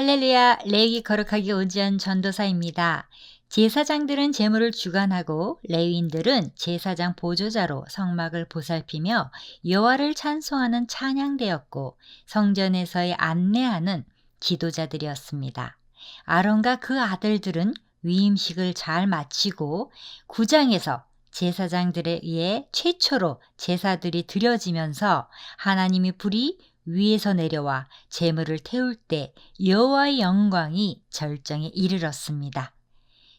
할렐루야, 레위 거룩하게 오지연 전도사입니다. 제사장들은 제물을 주관하고 레위인들은 제사장 보조자로 성막을 보살피며 여호와를 찬송하는 찬양대였고 성전에서의 안내하는 지도자들이었습니다. 아론과 그 아들들은 위임식을 잘 마치고 구장에서 제사장들에 의해 최초로 제사들이 드려지면서 하나님의 불이 위에서 내려와 재물을 태울 때 여호와의 영광이 절정에 이르렀습니다.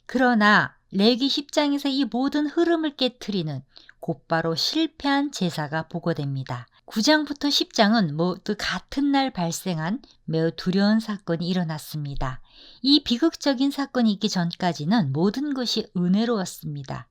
그러나 레기 10장에서 이 모든 흐름을 깨뜨리는 곧바로 실패한 제사가 보고됩니다. 9장부터 10장은 모두 같은 날 발생한 매우 두려운 사건이 일어났습니다. 이 비극적인 사건이 있기 전까지는 모든 것이 은혜로웠습니다.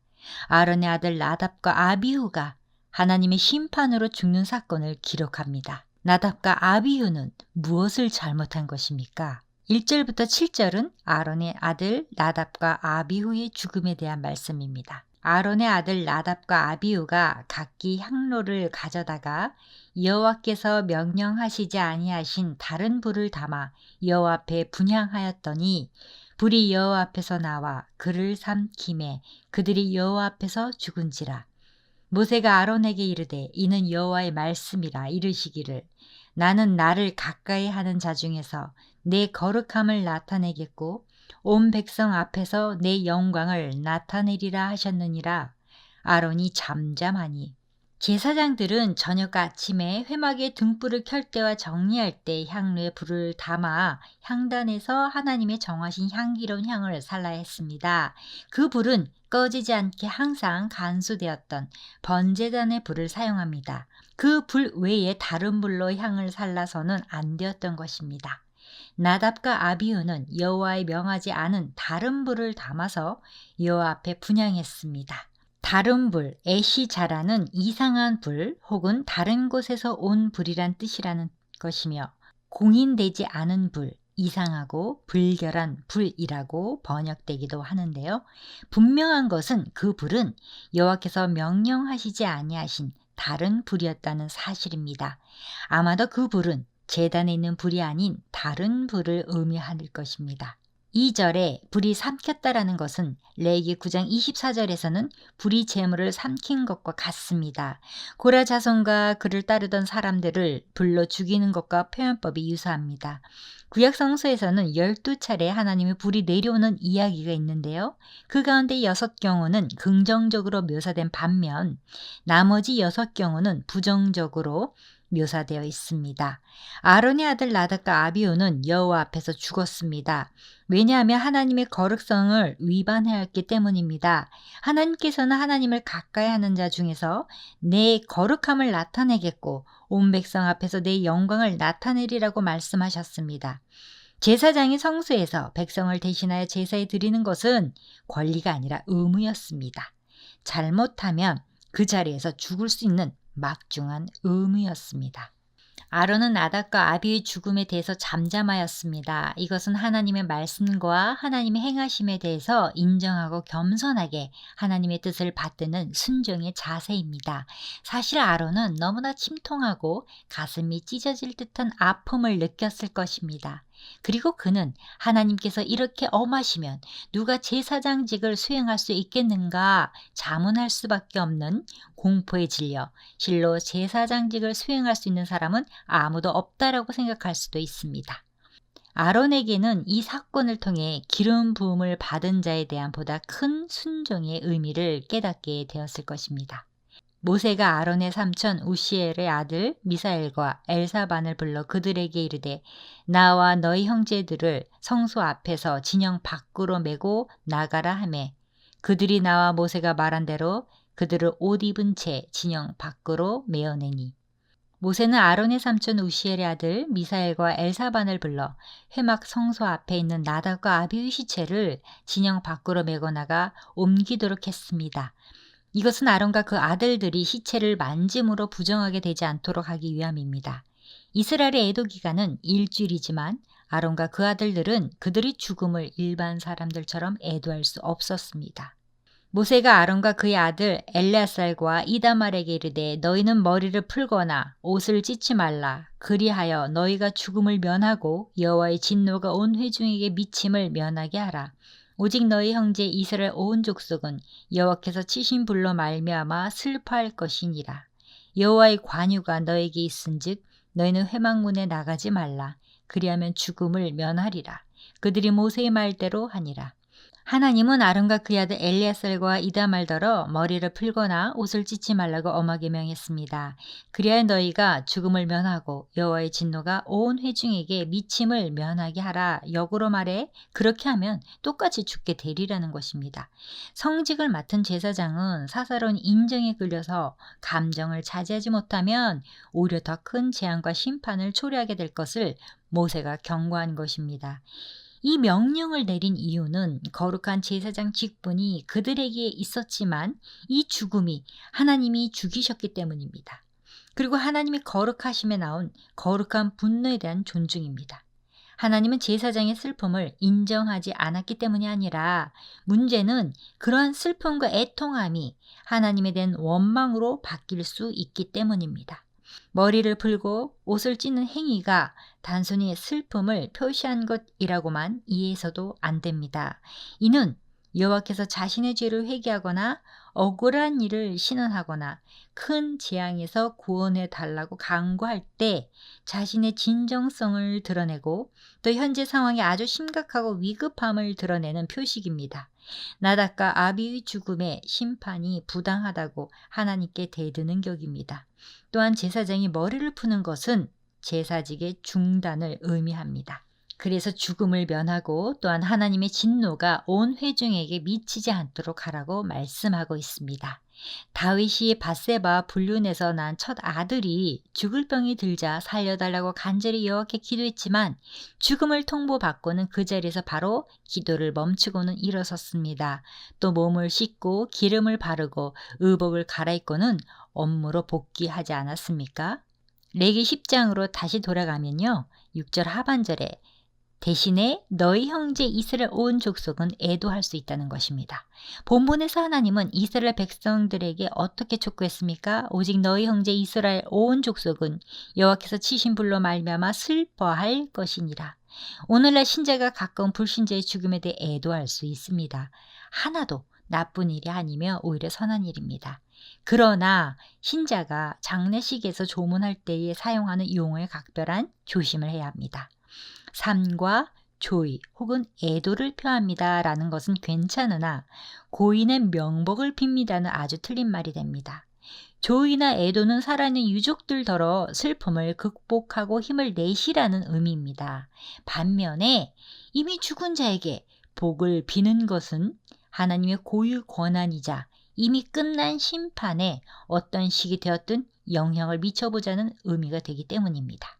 아론의 아들 나답과 아비후가 하나님의 심판으로 죽는 사건을 기록합니다. 나답과 아비후는 무엇을 잘못한 것입니까? 1절부터 7절은 아론의 아들 나답과 아비후의 죽음에 대한 말씀입니다. 아론의 아들 나답과 아비후가 각기 향로를 가져다가 여호와께서 명령하시지 아니하신 다른 불을 담아 여호와 앞에 분향하였더니 불이 여호와 앞에서 나와 그를 삼킴에 그들이 여호와 앞에서 죽은지라 모세가 아론에게 이르되 이는 여호와의 말씀이라 이르시기를. 나는 나를 가까이 하는 자 중에서 내 거룩함을 나타내겠고 온 백성 앞에서 내 영광을 나타내리라 하셨느니라. 아론이 잠잠하니 제사장들은 저녁 아침에 회막에 등불을 켤 때와 정리할 때 향로에 불을 담아 향단에서 하나님의 정하신 향기로운 향을 살라야 했습니다. 그 불은 꺼지지 않게 항상 간수되었던 번제단의 불을 사용합니다. 그 불 외에 다른 불로 향을 살라서는 안 되었던 것입니다. 나답과 아비우는 여호와의 명하지 않은 다른 불을 담아서 여호와 앞에 분양했습니다. 다른 불, 애시 자라는 이상한 불 혹은 다른 곳에서 온 불이란 뜻이라는 것이며 공인되지 않은 불, 이상하고 불결한 불이라고 번역되기도 하는데요. 분명한 것은 그 불은 여호와께서 명령하시지 아니하신 다른 불이었다는 사실입니다. 아마도 그 불은 재단에 있는 불이 아닌 다른 불을 의미할 것입니다. 2절에 불이 삼켰다라는 것은 레기 9장 24절에서는 불이 재물을 삼킨 것과 같습니다. 고라 자손과 그를 따르던 사람들을 불로 죽이는 것과 표현법이 유사합니다. 구약 성서에서는 12차례 하나님의 불이 내려오는 이야기가 있는데요. 그 가운데 6경우는 긍정적으로 묘사된 반면 나머지 6경우는 부정적으로 묘사되어 있습니다. 아론의 아들 나답과 아비오는 여호와 앞에서 죽었습니다. 왜냐하면 하나님의 거룩성을 위반하였기 때문입니다. 하나님께서는 하나님을 가까이 하는 자 중에서 내 거룩함을 나타내겠고 온 백성 앞에서 내 영광을 나타내리라고 말씀하셨습니다. 제사장이 성수에서 백성을 대신하여 제사에 드리는 것은 권리가 아니라 의무였습니다. 잘못하면 그 자리에서 죽을 수 있는 막중한 의무였습니다. 아론은 나답과 아비의 죽음에 대해서 잠잠하였습니다. 이것은 하나님의 말씀과 하나님의 행하심에 대해서 인정하고 겸손하게 하나님의 뜻을 받드는 순종의 자세입니다. 사실 아론은 너무나 침통하고 가슴이 찢어질 듯한 아픔을 느꼈을 것입니다. 그리고 그는 하나님께서 이렇게 엄하시면 누가 제사장직을 수행할 수 있겠는가 자문할 수밖에 없는 공포에 질려 실로 제사장직을 수행할 수 있는 사람은 아무도 없다라고 생각할 수도 있습니다. 아론에게는 이 사건을 통해 기름 부음을 받은 자에 대한 보다 큰 순종의 의미를 깨닫게 되었을 것입니다. 모세가 아론의 삼촌 우시엘의 아들 미사엘과 엘사반을 불러 그들에게 이르되 나와 너희 형제들을 성소 앞에서 진영 밖으로 메고 나가라 하매 그들이 나와 모세가 말한 대로 그들을 옷 입은 채 진영 밖으로 메어내니 모세는 아론의 삼촌 우시엘의 아들 미사엘과 엘사반을 불러 회막 성소 앞에 있는 나답과 아비의 시체를 진영 밖으로 메고 나가 옮기도록 했습니다. 이것은 아론과 그 아들들이 시체를 만짐으로 부정하게 되지 않도록 하기 위함입니다. 이스라엘의 애도 기간은 일주일이지만 아론과 그 아들들은 그들의 죽음을 일반 사람들처럼 애도할 수 없었습니다. 모세가 아론과 그의 아들 엘레아살과 이다말에게 이르되 너희는 머리를 풀거나 옷을 찢지 말라 그리하여 너희가 죽음을 면하고 여호와의 진노가 온 회중에게 미침을 면하게 하라 오직 너희 형제 이스라엘 온 족속은 여호와께서 치신 불로 말미암아 슬퍼할 것이니라. 여호와의 관유가 너에게 있은즉 너희는 회막문에 나가지 말라. 그리하면 죽음을 면하리라. 그들이 모세의 말대로 하니라 하나님은 아론과 그의 아들 엘리아살과 이다말더러 머리를 풀거나 옷을 찢지 말라고 엄하게 명했습니다. 그리하여 너희가 죽음을 면하고 여호와의 진노가 온 회중에게 미침을 면하게 하라. 역으로 말해 그렇게 하면 똑같이 죽게 되리라는 것입니다. 성직을 맡은 제사장은 사사로운 인정에 끌려서 감정을 자제하지 못하면 오히려 더 큰 재앙과 심판을 초래하게 될 것을 모세가 경고한 것입니다. 이 명령을 내린 이유는 거룩한 제사장 직분이 그들에게 있었지만 이 죽음이 하나님이 죽이셨기 때문입니다. 그리고 하나님이 거룩하심에 나온 거룩한 분노에 대한 존중입니다. 하나님은 제사장의 슬픔을 인정하지 않았기 때문이 아니라 문제는 그러한 슬픔과 애통함이 하나님에 대한 원망으로 바뀔 수 있기 때문입니다. 머리를 풀고 옷을 찢는 행위가 단순히 슬픔을 표시한 것이라고만 이해해서도 안 됩니다. 이는 여호와께서 자신의 죄를 회개하거나 억울한 일을 신원하거나 큰 재앙에서 구원해 달라고 강구할 때 자신의 진정성을 드러내고 또 현재 상황이 아주 심각하고 위급함을 드러내는 표식입니다. 나닷과 아비의 죽음에 심판이 부당하다고 하나님께 대드는 격입니다. 또한 제사장이 머리를 푸는 것은 제사직의 중단을 의미합니다. 그래서 죽음을 면하고 또한 하나님의 진노가 온 회중에게 미치지 않도록 하라고 말씀하고 있습니다. 다윗이 바세바 불륜에서 난 첫 아들이 죽을 병이 들자 살려달라고 간절히 여호와께 기도했지만 죽음을 통보받고는 그 자리에서 바로 기도를 멈추고는 일어섰습니다. 또 몸을 씻고 기름을 바르고 의복을 갈아입고는 업무로 복귀하지 않았습니까? 레기 10장으로 다시 돌아가면요. 6절 하반절에 대신에 너희 형제 이스라엘 온 족속은 애도할 수 있다는 것입니다. 본문에서 하나님은 이스라엘 백성들에게 어떻게 촉구했습니까? 오직 너희 형제 이스라엘 온 족속은 여호와께서 치신 불로 말미암아 슬퍼할 것이니라. 오늘날 신자가 가까운 불신자의 죽음에 대해 애도할 수 있습니다. 하나도 나쁜 일이 아니며 오히려 선한 일입니다. 그러나 신자가 장례식에서 조문할 때에 사용하는 용어에 각별한 조심을 해야 합니다. 삶과 조의 혹은 애도를 표합니다. 라는 것은 괜찮으나 고인의 명복을 빕니다는 아주 틀린 말이 됩니다. 조의나 애도는 살아있는 유족들더러 슬픔을 극복하고 힘을 내시라는 의미입니다. 반면에 이미 죽은 자에게 복을 비는 것은 하나님의 고유 권한이자 이미 끝난 심판에 어떤 식이 되었든 영향을 미쳐보자는 의미가 되기 때문입니다.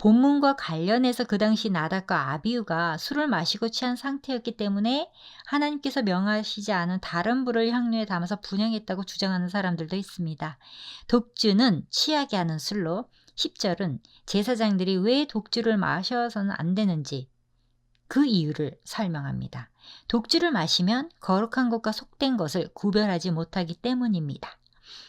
본문과 관련해서 그 당시 나답과 아비우가 술을 마시고 취한 상태였기 때문에 하나님께서 명하시지 않은 다른 불을 향료에 담아서 분양했다고 주장하는 사람들도 있습니다. 독주는 취하게 하는 술로 10절은 제사장들이 왜 독주를 마셔서는 안 되는지 그 이유를 설명합니다. 독주를 마시면 거룩한 것과 속된 것을 구별하지 못하기 때문입니다.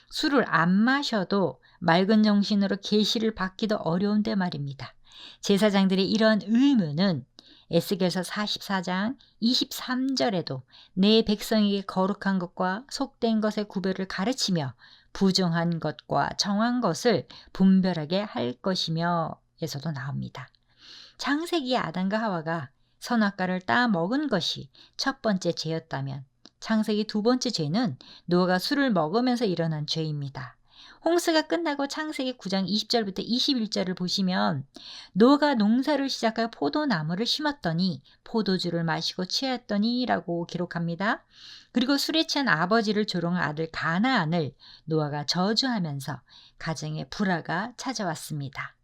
술을 안 마셔도 맑은 정신으로 계시를 받기도 어려운데 말입니다. 제사장들의 이런 의무는 에스겔서 44장 23절에도 내 백성에게 거룩한 것과 속된 것의 구별을 가르치며 부정한 것과 정한 것을 분별하게 할 것이며 에서도 나옵니다. 창세기 아담과 하와가 선악과를 따 먹은 것이 첫 번째 죄였다면 창세기 두 번째 죄는 노아가 술을 먹으면서 일어난 죄입니다. 홍수가 끝나고 창세기 9장 20절부터 21절을 보시면 노가 농사를 시작하여 포도나무를 심었더니 포도주를 마시고 취했더니라고 기록합니다. 그리고 술에 취한 아버지를 조롱한 아들 가나안을 노아가 저주하면서 가정에 불화가 찾아왔습니다.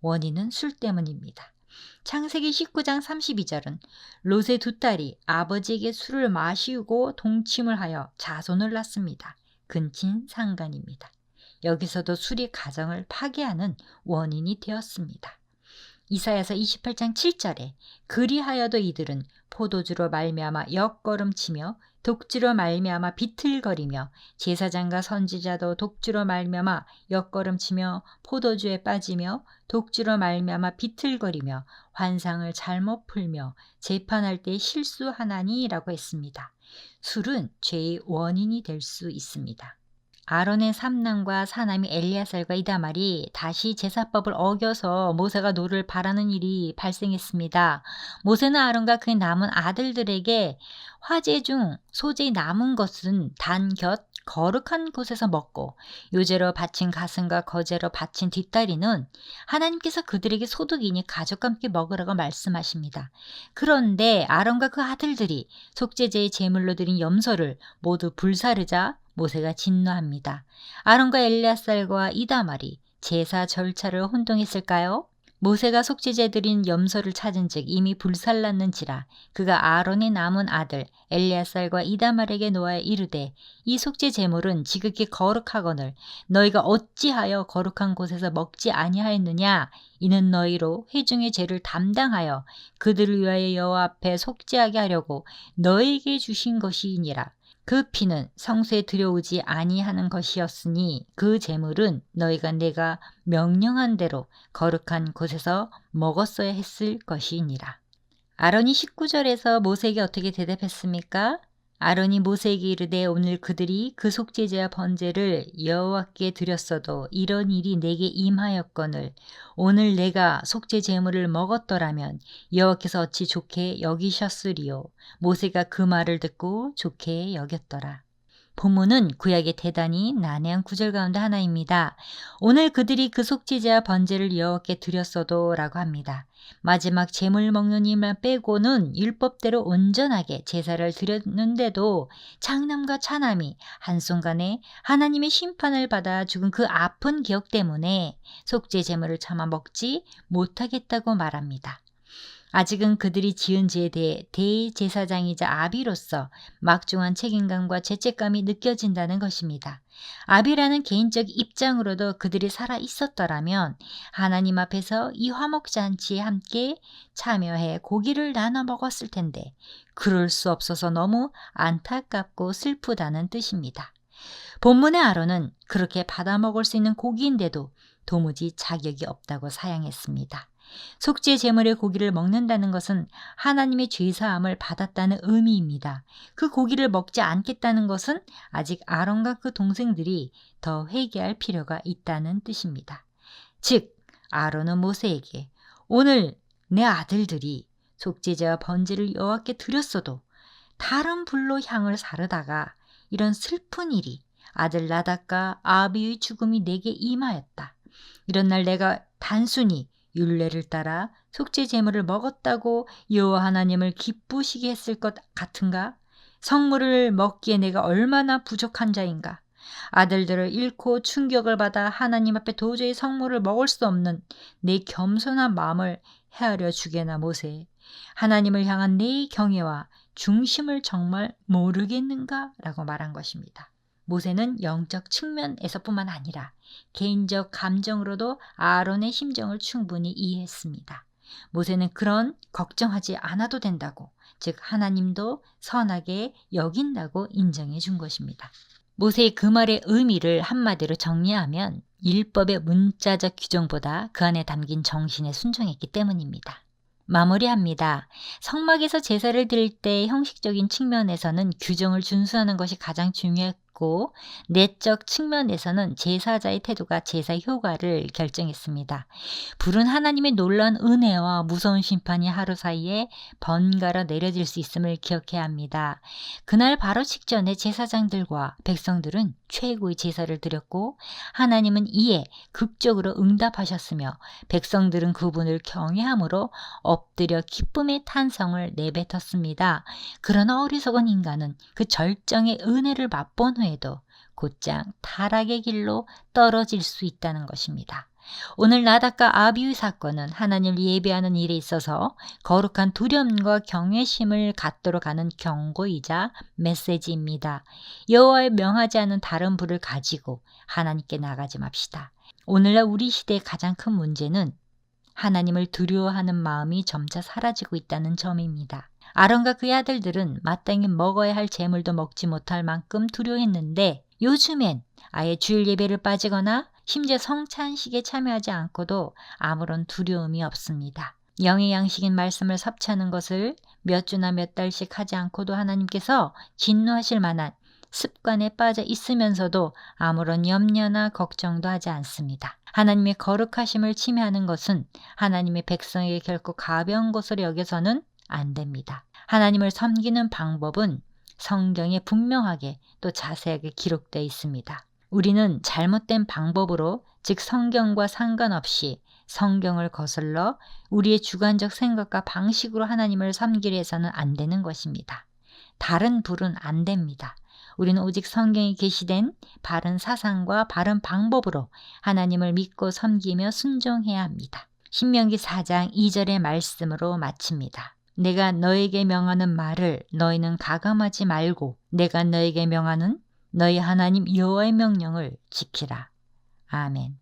원인은 술 때문입니다. 창세기 19장 32절은 롯의 두 딸이 아버지에게 술을 마시고 동침을 하여 자손을 낳습니다. 근친 상간입니다. 여기서도 술이 가정을 파괴하는 원인이 되었습니다. 이사야서 28장 7절에 그리하여도 이들은 포도주로 말미암아 역걸음치며 독주로 말미암아 비틀거리며 제사장과 선지자도 독주로 말미암아 역걸음치며 포도주에 빠지며 독주로 말미암아 비틀거리며 환상을 잘못 풀며 재판할 때 실수하나니라고 했습니다. 술은 죄의 원인이 될 수 있습니다. 아론의 삼남과 사남이 엘리야살과 이다말이 다시 제사법을 어겨서 모세가 노를 바라는 일이 발생했습니다. 모세는 아론과 그의 남은 아들들에게 화재 중 소재의 남은 것은 단 곁 거룩한 곳에서 먹고 요제로 바친 가슴과 거제로 바친 뒷다리는 하나님께서 그들에게 소득이니 가족과 함께 먹으라고 말씀하십니다. 그런데 아론과 그 아들들이 속죄제의 제물로 드린 염소를 모두 불사르자 모세가 진노합니다. 아론과 엘리아살과 이다말이 제사 절차를 혼동했을까요? 모세가 속죄제 드린 염소를 찾은즉 이미 불살랐는지라 그가 아론의 남은 아들 엘리아살과 이다말에게 놓아 이르되 이 속죄 제물은 지극히 거룩하거늘 너희가 어찌하여 거룩한 곳에서 먹지 아니하였느냐? 이는 너희로 회중의 죄를 담당하여 그들을 위하여 여호와 앞에 속죄하게 하려고 너에게 주신 것이니라 그 피는 성소에 들여오지 아니하는 것이었으니 그 제물은 너희가 내가 명령한 대로 거룩한 곳에서 먹었어야 했을 것이니라. 아론이 19절에서 모세에게 어떻게 대답했습니까? 아론이 모세에게 이르되 오늘 그들이 그 속죄제와 번제를 여호와께 드렸어도 이런 일이 내게 임하였거늘 오늘 내가 속죄 제물을 먹었더라면 여호와께서 어찌 좋게 여기셨으리요 모세가 그 말을 듣고 좋게 여겼더라. 본문은 구약의 대단히 난해한 구절 가운데 하나입니다. 오늘 그들이 그 속죄제와 번제를 여호와께 드렸어도 라고 합니다. 마지막 제물 먹는 일만 빼고는 율법대로 온전하게 제사를 드렸는데도 창남과 차남이 한순간에 하나님의 심판을 받아 죽은 그 아픈 기억 때문에 속죄 제물을 참아 먹지 못하겠다고 말합니다. 아직은 그들이 지은 죄에 대해 대제사장이자 아비로서 막중한 책임감과 죄책감이 느껴진다는 것입니다. 아비라는 개인적 입장으로도 그들이 살아 있었더라면 하나님 앞에서 이 화목잔치에 함께 참여해 고기를 나눠 먹었을 텐데 그럴 수 없어서 너무 안타깝고 슬프다는 뜻입니다. 본문의 아론은 그렇게 받아 먹을 수 있는 고기인데도 도무지 자격이 없다고 사양했습니다. 속죄 제물의 고기를 먹는다는 것은 하나님의 죄사함을 받았다는 의미입니다. 그 고기를 먹지 않겠다는 것은 아직 아론과 그 동생들이 더 회개할 필요가 있다는 뜻입니다. 즉 아론은 모세에게 오늘 내 아들들이 속죄제와 번제를 여호와께 드렸어도 다른 불로 향을 사르다가 이런 슬픈 일이 아들 나닥과 아비의 죽음이 내게 임하였다. 이런 날 내가 단순히 율례를 따라 속죄 제물을 먹었다고 여호와 하나님을 기쁘시게 했을 것 같은가? 성물을 먹기에 내가 얼마나 부족한 자인가? 아들들을 잃고 충격을 받아 하나님 앞에 도저히 성물을 먹을 수 없는 내 겸손한 마음을 헤아려 주게나 모세. 하나님을 향한 내 경외와 중심을 정말 모르겠는가? 라고 말한 것입니다. 모세는 영적 측면에서뿐만 아니라 개인적 감정으로도 아론의 심정을 충분히 이해했습니다. 모세는 그런 걱정하지 않아도 된다고, 즉 하나님도 선하게 여긴다고 인정해 준 것입니다. 모세의 그 말의 의미를 한마디로 정리하면 율법의 문자적 규정보다 그 안에 담긴 정신에 순종했기 때문입니다. 마무리합니다. 성막에서 제사를 드릴 때 형식적인 측면에서는 규정을 준수하는 것이 가장 중요했고 내적 측면에서는 제사자의 태도가 제사 효과를 결정했습니다. 불은 하나님의 놀라운 은혜와 무서운 심판이 하루 사이에 번갈아 내려질 수 있음을 기억해야 합니다. 그날 바로 직전에 제사장들과 백성들은 최고의 제사를 드렸고 하나님은 이에 극적으로 응답하셨으며 백성들은 그분을 경외함으로 엎드려 기쁨의 탄성을 내뱉었습니다. 그러나 어리석은 인간은 그 절정의 은혜를 맛본 후에도 곧장 타락의 길로 떨어질 수 있다는 것입니다. 오늘 나닥과 아비의 사건은 하나님을 예배하는 일에 있어서 거룩한 두려움과 경외심을 갖도록 하는 경고이자 메시지입니다. 여호와의 명하지 않은 다른 불을 가지고 하나님께 나가지 맙시다. 오늘날 우리 시대의 가장 큰 문제는 하나님을 두려워하는 마음이 점차 사라지고 있다는 점입니다. 아론과 그의 아들들은 마땅히 먹어야 할 재물도 먹지 못할 만큼 두려워했는데 요즘엔 아예 주일 예배를 빠지거나 심지어 성찬식에 참여하지 않고도 아무런 두려움이 없습니다. 영의 양식인 말씀을 섭취하는 것을 몇 주나 몇 달씩 하지 않고도 하나님께서 진노하실 만한 습관에 빠져 있으면서도 아무런 염려나 걱정도 하지 않습니다. 하나님의 거룩하심을 침해하는 것은 하나님의 백성에게 결코 가벼운 것으로 여겨서는 안 됩니다. 하나님을 섬기는 방법은 성경에 분명하게 또 자세하게 기록되어 있습니다. 우리는 잘못된 방법으로 즉 성경과 상관없이 성경을 거슬러 우리의 주관적 생각과 방식으로 하나님을 섬기려 해서는 안 되는 것입니다. 다른 불은 안 됩니다. 우리는 오직 성경에 게시된 바른 사상과 바른 방법으로 하나님을 믿고 섬기며 순종해야 합니다. 신명기 4장 2절의 말씀으로 마칩니다. 내가 너에게 명하는 말을 너희는 가감하지 말고 내가 너에게 명하는 너희 하나님 여호와의 명령을 지키라. 아멘.